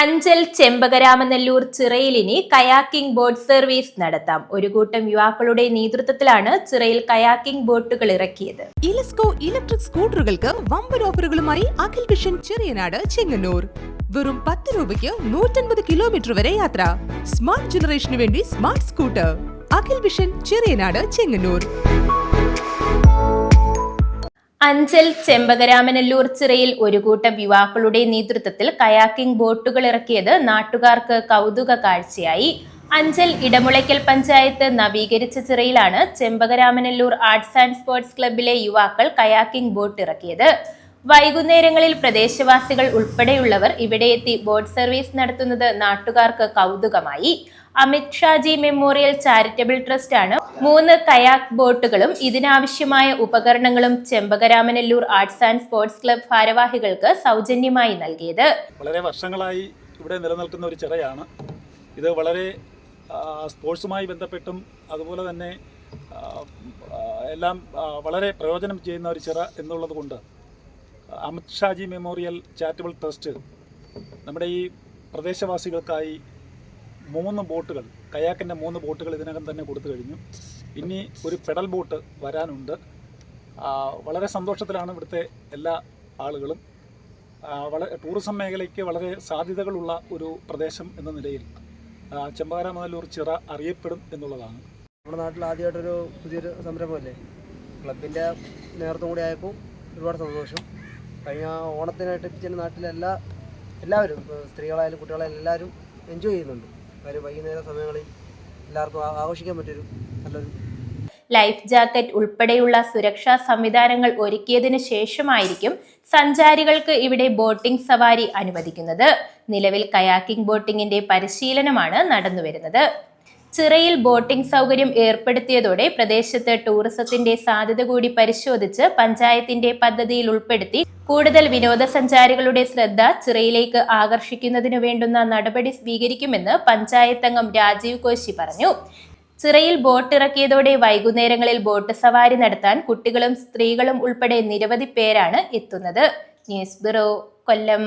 അഞ്ചൽ ചെമ്പകരാമനെല്ലൂർ ചിറയിലിനി kayaking boat service നടത്താം. ഒരു കൂട്ടം യുവാക്കളുടെ നേതൃത്വത്തിലാണ് ചിറയിൽ കയാക്കിംഗ് ബോട്ടുകൾ ഇറക്കിയത്. ഇലസ്കോ ഇലക്ട്രിക് സ്കൂട്ടറുകൾക്ക് വമ്പൻ ഓഫറുകളുമായി അഖിൽ വിഷൻ ചെറിയനാട് ചെങ്ങന്നൂർ. വെറും പത്ത് രൂപയ്ക്ക് നൂറ്റൻപത് കിലോമീറ്റർ വരെ യാത്ര. സ്മാർട്ട് ജനറേഷന് വേണ്ടി smart scooter. Akhil vision Cheriyanad Chengannur. Anchal Chempakaramanalloor ചിറയിൽ ഒരു കൂട്ടം യുവാക്കളുടെ നേതൃത്വത്തിൽ കയാക്കിംഗ് ബോട്ടുകൾ ഇറക്കിയത് നാട്ടുകാർക്ക് കൗതുക കാഴ്ചയായി. അഞ്ചൽ ഇടമുളയ്ക്കൽ പഞ്ചായത്ത് നവീകരിച്ച ചിറയിലാണ് ചെമ്പകരാമനല്ലൂർ ആർട്സ് ആൻഡ് സ്പോർട്സ് ക്ലബിലെ യുവാക്കൾ കയാക്കിംഗ് ബോട്ട് ഇറക്കിയത്. വൈകുന്നേരങ്ങളിൽ പ്രദേശവാസികൾ ഉൾപ്പെടെയുള്ളവർ ഇവിടെ എത്തി ബോട്ട് സർവീസ് നടത്തുന്നത് നാട്ടുകാർക്ക് കൗതുകമായി. Amith Shaji memorial charitable trust ആണ്. മൂന്ന് കയാക്ക് ബോട്ടുകളും ഇതിനാവശ്യമായ ഉപകരണങ്ങളും Chempakaramanalloor arts and sports club ഭാരവാഹികൾക്ക് സൗജന്യമായി നൽകിയത്. വളരെ വർഷങ്ങളായി ഇവിടെ നിലനിൽക്കുന്ന ഒരു ചിറയാണ്. ഇത് വളരെ സ്പോർട്സുമായി ബന്ധപ്പെട്ടും അതുപോലെ തന്നെ എല്ലാം വളരെ പ്രയോജനം ചെയ്യുന്ന ഒരു ചിറ എന്നുള്ളത് കൊണ്ട് Amith Shaji memorial charitable trust നമ്മുടെ ഈ പ്രദേശവാസികൾക്കായി മൂന്ന് ബോട്ടുകൾ കയാക്കിന്റെ മൂന്ന് ബോട്ടുകൾ ഇതിനകം തന്നെ കൊടുത്തു കഴിഞ്ഞു. ഇനി ഒരു പെഡൽ ബോട്ട് വരാനുണ്ട്. വളരെ സന്തോഷത്തിലാണ് ഇവിടുത്തെ എല്ലാ ആളുകളും. വളരെ ടൂറിസം മേഖലയ്ക്ക് വളരെ സാധ്യതകളുള്ള ഒരു പ്രദേശം എന്ന നിലയിൽ ചെമ്പാര മുതലൂർ ചിറ അറിയപ്പെടും എന്നുള്ളതാണ്. നമ്മുടെ നാട്ടിൽ ആദ്യമായിട്ടൊരു പുതിയൊരു സംരംഭമല്ലേ? ക്ലബിന്റെ നേതൃത്വം കൂടി ആയപ്പോൾ ഒരുപാട് സന്തോഷം. കഴിഞ്ഞ ഓണത്തിനായിട്ട് എത്തിച്ചതിന്റെ നാട്ടിലെല്ലാ എല്ലാവരും സ്ത്രീകളായാലും കുട്ടികളായാലും എല്ലാവരും എൻജോയ് ചെയ്യുന്നുണ്ട്. കാര്യം വൈകുന്നേര സമയങ്ങളിൽ എല്ലാവർക്കും ആഘോഷിക്കാൻ പറ്റിയൊരു നല്ലൊരു ലൈഫ് ജാക്കറ്റ് ഉൾപ്പെടെയുള്ള സുരക്ഷാ സംവിധാനങ്ങൾ ഒരുക്കിയതിന് ശേഷമായിരിക്കും സഞ്ചാരികൾക്ക് ഇവിടെ ബോട്ടിംഗ് സവാരി അനുവദിക്കുന്നത്. നിലവിൽ കയാക്കിംഗ് ബോട്ടിംഗിന്റെ പരിശീലനമാണ് നടന്നുവരുന്നത്. ചിറയിൽ ബോട്ടിംഗ് സൗകര്യം ഏർപ്പെടുത്തിയതോടെ പ്രദേശത്ത് ടൂറിസത്തിന്റെ സാധ്യത കൂടി പരിശോധിച്ച് പഞ്ചായത്തിന്റെ പദ്ധതിയിൽ ഉൾപ്പെടുത്തി കൂടുതൽ വിനോദസഞ്ചാരികളുടെ ശ്രദ്ധ ചിറയിലേക്ക് ആകർഷിക്കുന്നതിനു വേണ്ടുന്ന നടപടി സ്വീകരിക്കുമെന്ന് പഞ്ചായത്ത് അംഗം രാജീവ് കോശി പറഞ്ഞു. ചിറയിൽ ബോട്ട് ഇറക്കിയതോടെ വൈകുന്നേരങ്ങളിൽ ബോട്ട് സവാരി നടത്താൻ കുട്ടികളും സ്ത്രീകളും ഉൾപ്പെടെ നിരവധി പേരാണ് എത്തുന്നത്. News bureau Kollam.